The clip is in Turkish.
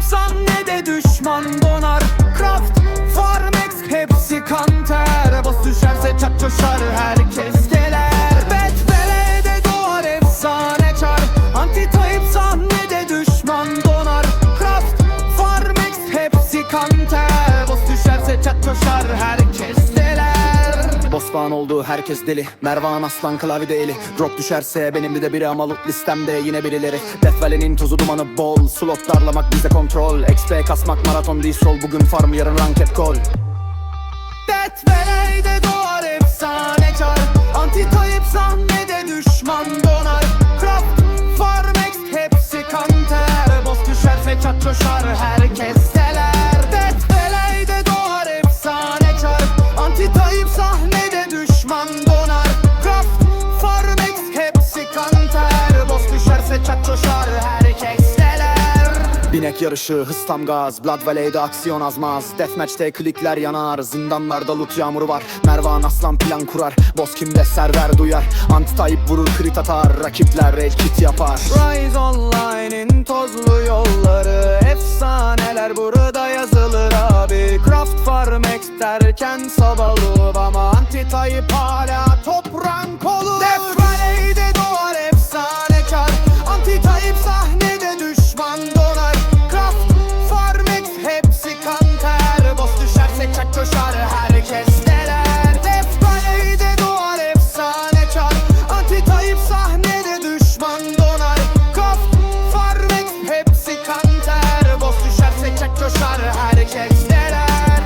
San ne de düşman Bostan oldu herkes deli. Mervan aslan klavyede eli. Drop düşerse benim de biri ama loot listemde yine birileri. Death Valley'nin tozu dumanı bol. Slot darlamak bize kontrol. XP kasmak maraton değil sol Bugün farm yarın ranket kol Death Valley'de doğar efsane çar. Anti Tayyip sahnede düşman donar. Craft, Farmex hepsi kanter Boss düşerse çat coşar herkes Binek yarışı, hız tam gaz Blood Valley'de aksiyon azmaz. Deathmatch'te klikler yanar Zindanlarda loot yağmuru var. Mervan aslan plan kurar Boss kimde server duyar. Anti Tayyip vurur crit atar Rakipler el kit yapar. Rise Online'in tozlu yolları Efsaneler burada yazılır abi. Craft Farmex derken Sabalov Ama Anti Tayyip hala top Konter Boz düşerse çek coşar herkes deler